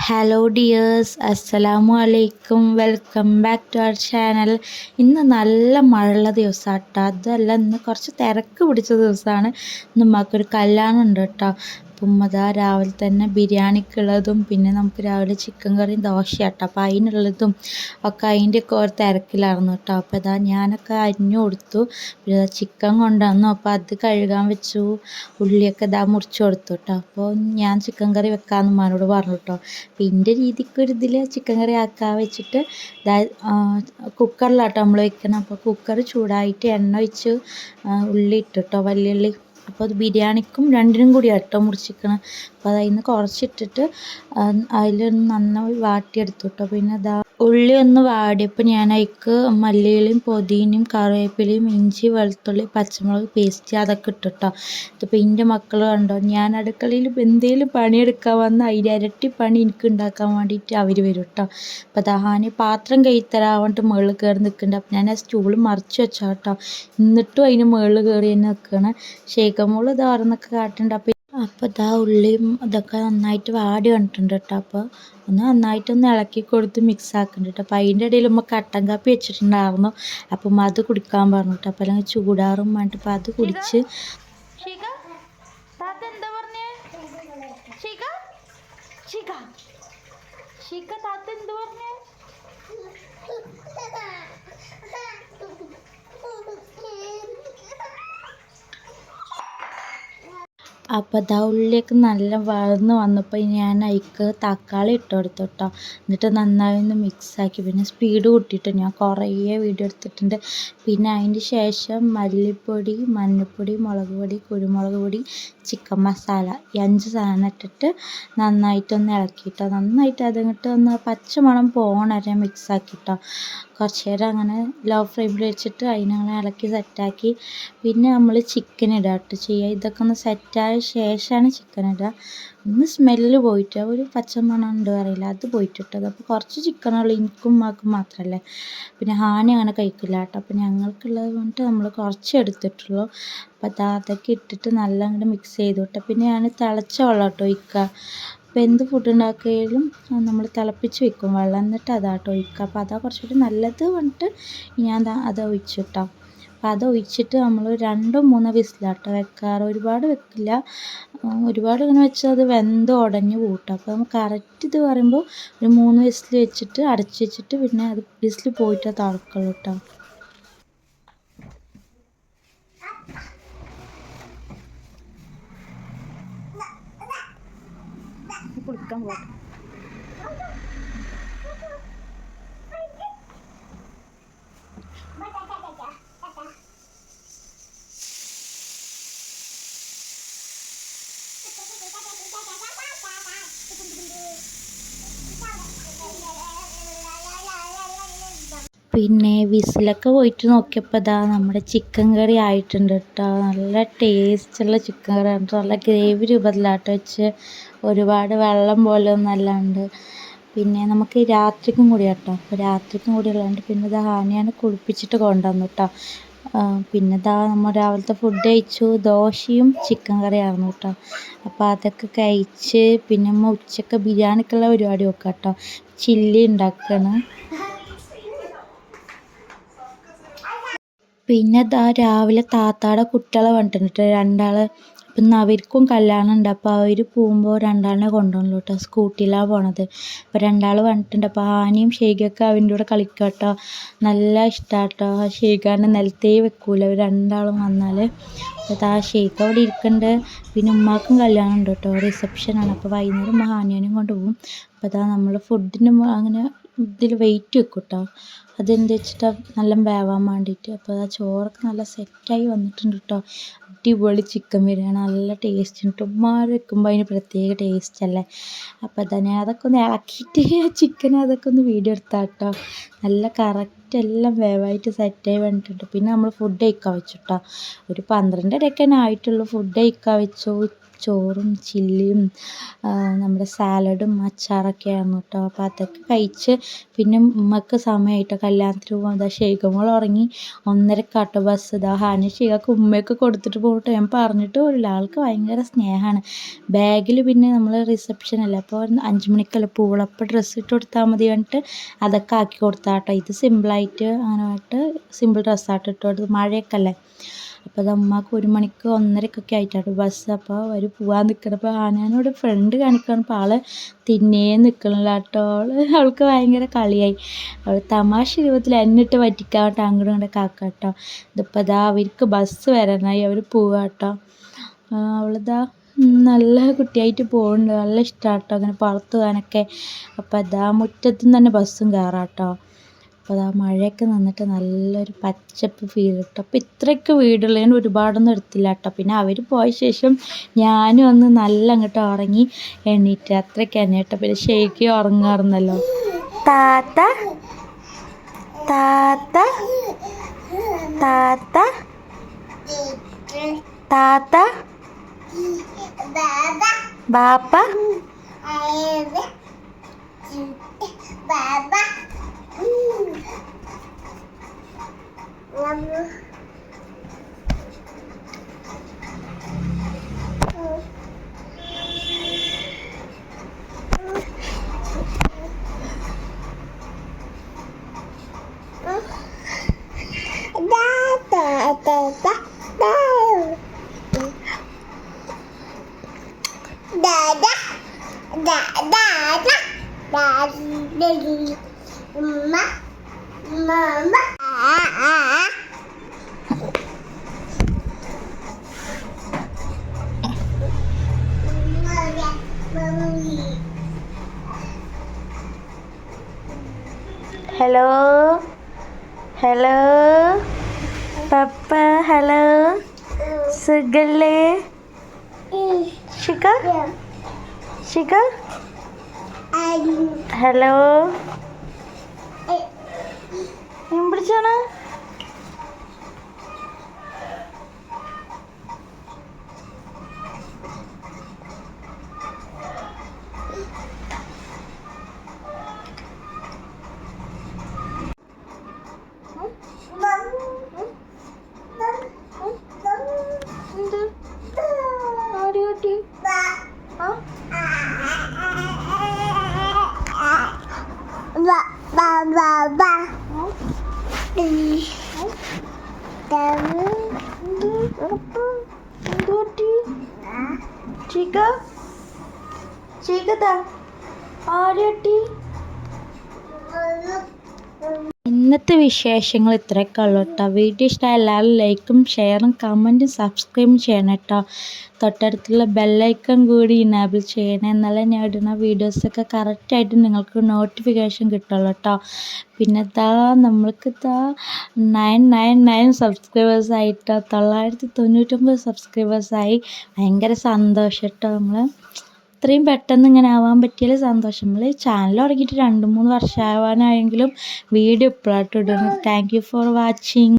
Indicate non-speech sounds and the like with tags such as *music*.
Hello dears അസ്സലാമു അലൈക്കും welcome back to our channel ഇന്ന് നല്ല മഴയുള്ള ദിവസമാണ് കേട്ടോ അതല്ല ഇന്ന് കുറച്ച് തിരക്ക് പിടിച്ച ദിവസമാണ് ഇന്ന് ഉമ്മാക്കൊരു കല്യാണം ഉണ്ട് കേട്ടോ. അപ്പം അതാ രാവിലെ തന്നെ ബിരിയാണിക്കുള്ളതും പിന്നെ നമുക്ക് രാവിലെ ചിക്കൻ കറിയും ദോശയാട്ടോ. അപ്പം അതിനുള്ളതും ഒക്കെ അതിന്റെ ഒക്കെ ഒരു തിരക്കിലായിരുന്നു കേട്ടോ. അപ്പോൾ അതാ ഞാനൊക്കെ അരിഞ്ഞു കൊടുത്തു. പിന്നെ ചിക്കൻ കൊണ്ടുവന്നു. അപ്പോൾ അത് കഴുകാൻ വെച്ചു. ഉള്ളിയൊക്കെ ഇതാ മുറിച്ചു കൊടുത്തു കേട്ടോ. അപ്പോൾ ഞാൻ ചിക്കൻ കറി വെക്കാമെന്ന് ഉമ്മാനോട് പറഞ്ഞു കേട്ടോ. അപ്പം എന്റെ രീതിക്ക് ഒരു ഇതിൽ ചിക്കൻ കറി ആക്കാൻ വെച്ചിട്ട് ഇതാ കുക്കറിലാട്ടോ നമ്മൾ വെക്കണം. അപ്പോൾ കുക്കർ ചൂടായിട്ട് എണ്ണ ഒഴിച്ച് ഉള്ളി ഇട്ടു കേട്ടോ. വല്യുള്ളി അപ്പോൾ അത് ബിരിയാണിക്കും രണ്ടിനും കൂടി കേട്ടോ മുറിച്ചിരിക്കണം. അപ്പോൾ അതിൽ നിന്ന് കുറച്ചിട്ടിട്ട് അതിൽ നന്നായി വാട്ടിയെടുത്തു കേട്ടോ പിന്നെ ഇതാ ഉള്ളി ഒന്ന് വാടിയപ്പോൾ ഞാൻ അതിക്ക് മല്ലിയിലയും പുതിനയും കറിവേപ്പിലയും ഇഞ്ചി വെളുത്തുള്ളി പച്ചമുളക് പേസ്റ്റ് അതൊക്കെ ഇട്ടിട്ടോ. ഇതിപ്പോൾ എന്റെ മക്കൾ കണ്ടോ ഞാൻ അടുക്കളയിൽ എന്തെങ്കിലും പണിയെടുക്കാൻ വന്നാൽ അതിന്റെ ഇരട്ടി പണി എനിക്ക് ഉണ്ടാക്കാൻ വേണ്ടിയിട്ട് അവർ വരും കേട്ടോ അപ്പോൾ ദഹാന് പാത്രം കൈത്തരാൻ വേണ്ടി മുകളിൽ കയറി നിൽക്കുന്നുണ്ട് അപ്പോൾ ഞാൻ ആ സ്റ്റൂൾ മറിച്ച് വെച്ചാൽ കേട്ടോ എന്നിട്ടും അതിന് മുകളിൽ കയറി തന്നെ നിൽക്കുകയാണ് ഷേഖമോൾ ഇതാർന്നൊക്കെ കാട്ടുന്നുണ്ട് അപ്പോൾ അപ്പോൾ ഇതാ ഉള്ളിയും ഇതൊക്കെ നന്നായിട്ട് വാടി വന്നിട്ടുണ്ട് കേട്ടോ. അപ്പോൾ ഒന്ന് നന്നായിട്ടൊന്ന് ഇളക്കി കൊടുത്ത് മിക്സ് ആക്കുന്നുണ്ട് കേട്ടോ. അപ്പോൾ അതിന്റെ ഇടയിൽ ഉമ്മ കട്ടൻ കാപ്പി വെച്ചിട്ടുണ്ടായിരുന്നു. അപ്പം അത് കുടിക്കാൻ പറഞ്ഞു കേട്ടോ. അപ്പോൾ അല്ലെങ്കിൽ ചൂടാറും വേണ്ടിട്ട് അപ്പോൾ അത് കുടിച്ച് *laughs* അപ്പോൾ ഉള്ളിയൊക്കെ നല്ല വഴന്ന് വന്നപ്പോൾ ഞാൻ അതിക്ക് തക്കാളി ഇട്ട് കൊടുത്തു കേട്ടോ എന്നിട്ട് നന്നായി ഒന്ന് മിക്സാക്കി പിന്നെ സ്പീഡ് കൂട്ടിയിട്ട് ഞാൻ കുറേ വീഡിയോ എടുത്തിട്ടുണ്ട്. പിന്നെ അതിന്റെ ശേഷം മല്ലിപ്പൊടി മഞ്ഞൾപ്പൊടി മുളക് പൊടി കുരുമുളക് പൊടി ചിക്കൻ മസാല ഈ അഞ്ച് സാധനം ഇട്ടിട്ട് നന്നായിട്ടൊന്ന് ഇളക്കിയിട്ടോ നന്നായിട്ട് അതങ്ങോട്ട് ഒന്ന് പച്ചമണം പോകണ വരെ മിക്സാക്കിട്ടോ കുറച്ച് നേരം അങ്ങനെ ലോ ഫ്ലെയിമിൽ വെച്ചിട്ട് അതിനങ്ങനെ ഇളക്കി സെറ്റാക്കി പിന്നെ നമ്മൾ ചിക്കൻ ഇടാം കേട്ടോ ചെയ്യുക ഇതൊക്കെ ഒന്ന് സെറ്റായ ശേഷമാണ് ചിക്കൻ ഇടുക. ഒന്ന് സ്മെല്ല് പോയിട്ട് ഒരു പച്ചമണം ഉണ്ട് അറിയില്ല അത് പോയിട്ടിട്ടത്. അപ്പോൾ കുറച്ച് ചിക്കനുള്ളൂ എനിക്കും ഉമ്മാക്കും മാത്രമല്ലേ പിന്നെ ഹാനി അങ്ങനെ കഴിക്കില്ല കേട്ടോ. അപ്പോൾ ഞങ്ങൾക്കുള്ളത് കൊണ്ട് നമ്മൾ കുറച്ച് എടുത്തിട്ടുള്ളൂ. അപ്പോൾ അത് അതൊക്കെ ഇട്ടിട്ട് നല്ല അങ്ങോട്ട് മിക്സ് ചെയ്തു കേട്ടോ പിന്നെ ഞാൻ തിളച്ച വെള്ളം കേട്ടോ ഒഴിക്കുക അപ്പോൾ എന്ത് ഫുഡ് ഉണ്ടാക്കിയാലും നമ്മൾ തിളപ്പിച്ച് വെക്കും വെള്ളം. എന്നിട്ട് അതാട്ടോ ഒഴിക്കുക അപ്പോൾ അതാ കുറച്ചുകൂടി നല്ലത് വന്നിട്ട് ഞാൻ അത് ഒഴിച്ചു കേട്ടോ. അപ്പോൾ അത് ഒഴിച്ചിട്ട് നമ്മൾ രണ്ടോ മൂന്നോ വിസിലാട്ടോ വെക്കാറ്. ഒരുപാട് വെക്കില്ല. ഒരുപാട് ഇങ്ങനെ വെച്ചാൽ അത് വെന്ത് ഉടഞ്ഞ് കൂട്ടും അപ്പോൾ നമുക്ക് കറക്റ്റ് ഇത് പറയുമ്പോൾ ഒരു മൂന്ന് വിസിൽ വെച്ചിട്ട് അടച്ച് വെച്ചിട്ട് പിന്നെ അത് വിസിൽ പോയിട്ട് തളക്കുള്ളൂ കേട്ടോ കുളിക്കാൻ പോകട്ടെ പിന്നെ വിസിലൊക്കെ പോയിട്ട് നോക്കിയപ്പോൾ ഇതാ നമ്മുടെ ചിക്കൻ കറി ആയിട്ടുണ്ട് കേട്ടോ നല്ല ടേസ്റ്റുള്ള ചിക്കൻ കറി ആണ് നല്ല ഗ്രേവി രൂപത്തിലാട്ടോ വെച്ച് ഒരുപാട് വെള്ളം പോലെ ഒന്നും അല്ലാണ്ട് പിന്നെ നമുക്ക് രാത്രിക്കും കൂടി കേട്ടോ രാത്രിക്കും കൂടി ഉള്ളതുകൊണ്ട് പിന്നെ ഇത് ഹാനിയാണ് കുളിപ്പിച്ചിട്ട് കൊണ്ടുവന്നു കേട്ടോ പിന്നെ ഇതാ നമ്മൾ രാവിലത്തെ ഫുഡ് കഴിച്ചു. ദോശയും ചിക്കൻ കറിയായിരുന്നു കേട്ടോ അപ്പോൾ അതൊക്കെ കഴിച്ച് പിന്നെ ഉച്ചയ്ക്ക് ബിരിയാണിക്കുള്ള പരിപാടി നോക്കാം കേട്ടോ ചില്ലി ഉണ്ടാക്കുകയാണ് പിന്നെ ദാ രാവിലെ താത്താടെ കുട്ടികളെ വന്നിട്ടുണ്ട് രണ്ടാൾ അപ്പം അവർക്കും കല്യാണം ഉണ്ട് അപ്പോൾ അവർ പോകുമ്പോൾ രണ്ടാളിനെ കൊണ്ടുപോകണല്ലോ കേട്ടോ. സ്കൂട്ടിയിലാണ് പോണത്. അപ്പോൾ രണ്ടാൾ വന്നിട്ടുണ്ട്. അപ്പോൾ ആനയും ഷെയ്ഖൊക്കെ അവന്റെ കൂടെ കളിക്കുക കേട്ടോ. നല്ല ഇഷ്ടമാണ് കേട്ടോ. ആ ഷെയ്ഖാന്റെ നിലത്തേ വെക്കൂല. അവർ രണ്ടാളും വന്നാൽ അപ്പോൾ ആ ഷെയ്ഖ് അവിടെ ഇരിക്കുന്നുണ്ട്. പിന്നെ ഉമ്മാക്കും കല്യാണം ഉണ്ട് കേട്ടോ. റിസപ്ഷനാണ്. അപ്പോൾ വൈകുന്നേരം ഉമ്മ ഹാനിയാനും കൊണ്ടുപോകും. അപ്പോൾ അതാ നമ്മൾ ഫുഡിന് അങ്ങനെ ഇതിൽ വെയിറ്റ് വെക്കും കേട്ടോ. അതെന്താ വെച്ചിട്ടാ നല്ല വേവാൻ വേണ്ടിയിട്ട് അപ്പോൾ ആ ചോറൊക്കെ നല്ല സെറ്റായി വന്നിട്ടുണ്ട് കേട്ടോ അടിപൊളി ചിക്കൻ ബിരിയാണി നല്ല ടേസ്റ്റ് ഉണ്ട്. ഉമ്മാർ വെക്കുമ്പോൾ അതിന് പ്രത്യേക ടേസ്റ്റ് അല്ലേ? അപ്പോൾ തന്നെ അതൊക്കെ ഒന്ന് ഇളക്കിയിട്ട് ചിക്കൻ അതൊക്കെ ഒന്ന് വീഡിയോ എടുത്താൽ കേട്ടോ നല്ല കറക്റ്റ് എല്ലാം വേവായിട്ട് സെറ്റായി വന്നിട്ടുണ്ട്. പിന്നെ നമ്മൾ ഫുഡ് കഴിക്കാൻ വെച്ചു കേട്ടോ ഒരു പന്ത്രണ്ടരയൊക്കെ ആയിട്ടുള്ളൂ ഫുഡ് കഴിക്കാൻ വെച്ചു. ചോറും ചില്ലിയും നമ്മുടെ സാലഡും അച്ചാറൊക്കെ ആയിരുന്നു കേട്ടോ. അപ്പോൾ അതൊക്കെ കഴിച്ച് പിന്നെ ഉമ്മക്ക് സമയമായിട്ടോ കല്യാണത്തിന് പോകാൻ ഇതാ ഷെയ്ഖുമോൾ ഉറങ്ങി. ഒന്നരക്കാട്ടോ ബസ് ഇതാ ഹാനി ഷെയ്ഖക്ക് ഉമ്മയൊക്കെ കൊടുത്തിട്ട് പോകട്ടെ. ഞാൻ പറഞ്ഞിട്ട് പോലില്ല ആൾക്ക് ഭയങ്കര സ്നേഹമാണ് ബാഗിൽ പിന്നെ നമ്മൾ റിസപ്ഷൻ അല്ല? അപ്പോൾ അഞ്ച് മണിക്കല്ല പോവുള്ളൂ അപ്പോൾ ഡ്രസ്സ് ഇട്ട് കൊടുത്താൽ മതി പറഞ്ഞിട്ട് അതൊക്കെ ആക്കി കൊടുത്താട്ടോ ഇത് സിമ്പിളായിട്ട് അങ്ങനെ ആയിട്ട് സിമ്പിൾ ഡ്രസ്സായിട്ട് ഇട്ട് കൊടുത്ത്. മഴയൊക്കെ അല്ലേ? അപ്പോൾ അത് അമ്മയ്ക്ക് ഒരു മണിക്ക് ഒന്നരക്കൊക്കെ ആയിട്ടാണ് ബസ്. അപ്പോൾ അവർ പോകാൻ നിൽക്കണം അപ്പോൾ ആനാനോട് ഫ്രണ്ട് കാണിക്കണം. അപ്പോൾ ആൾ തിന്നേ നിൽക്കണില്ല കേട്ടോ അവൾക്ക് ഭയങ്കര കളിയായി. അവൾ തമാശ രൂപത്തിൽ എന്നിട്ട് പറ്റിക്കാൻ കേട്ടോ അങ്ങോട്ടും ഇങ്ങോട്ടും കാക്ക കേട്ടോ ഇതിപ്പോൾ ഇതാ അവർക്ക് ബസ് വരാനായി. അവർ പോവുക കേട്ടോ അവളിതാ നല്ല കുട്ടിയായിട്ട് പോകുന്നുണ്ട് നല്ല ഇഷ്ടമാണ് കേട്ടോ അങ്ങനെ പുറത്ത് പോകാനൊക്കെ അപ്പോൾ അതാ മുറ്റത്തു നിന്ന് തന്നെ ബസ്സും കയറാം കേട്ടോ അപ്പോൾ അതാ മഴയൊക്കെ നിന്നിട്ട് നല്ലൊരു പച്ചപ്പ് ഫീൽ കിട്ടും അപ്പോൾ ഇത്രയൊക്കെ വീടുള്ളതിന് ഒരുപാടൊന്നും എടുത്തില്ല കേട്ടോ. പിന്നെ അവർ പോയ ശേഷം ഞാനും ഒന്ന് നല്ല അങ്ങോട്ട് ഉറങ്ങി എണീറ്റ്. അത്രയ്ക്ക് തന്നെ കേട്ടോ. പിന്നെ ഷെയ്ക്ക് ഉറങ്ങാറുന്നല്ലോ താത്ത താത്ത താത്ത താത്ത ബാപ്പ. lắm nữa. Da da da da da da da da da da da da da hello hello പപ്പ ഹലോ സുഖല്ലേ ഷിക ഷിക ഹലോ ഞാൻ പിടിച്ചാണ് എന്ത് എന്ത് കുട്ടി ചീക്ക ചീക്കത്താ ആര് കുട്ടി ഇന്നത്തെ വിശേഷങ്ങൾ ഇത്രയൊക്കെ കേട്ടോ. വീഡിയോ ഇഷ്ടമായ എല്ലാവരും ലൈക്കും ഷെയറും കമന്റും സബ്സ്ക്രൈബും ചെയ്യണം കേട്ടോ. തൊട്ടടുത്തുള്ള ബെല്ലൈക്കൺ കൂടി ഇനേബിൾ ചെയ്യണം. എന്നാലേ ഞാൻ ഇടുന്ന വീഡിയോസൊക്കെ കറക്റ്റായിട്ട് നിങ്ങൾക്ക് നോട്ടിഫിക്കേഷൻ കിട്ടുള്ളൂ കേട്ടോ. പിന്നെ താ നമ്മൾക്ക് താ നയൻ നയൻ നയൻ സബ്സ്ക്രൈബേഴ്സ് കേട്ടോ. തൊള്ളായിരത്തി തൊണ്ണൂറ്റൊമ്പത് സബ്സ്ക്രൈബേഴ്സായി ഭയങ്കര സന്തോഷം കേട്ടോ നമ്മൾ ഇത്രയും പെട്ടെന്ന് ഇങ്ങനെ ആവാൻ പറ്റിയതിൽ സന്തോഷം. നമ്മൾ ചാനൽ തുടങ്ങിയിട്ട് രണ്ട് മൂന്ന് വർഷമാവാനായെങ്കിലും വീഡിയോ ഇപ്പോഴായിട്ട് ഇടുന്നു താങ്ക് യു ഫോർ വാച്ചിങ്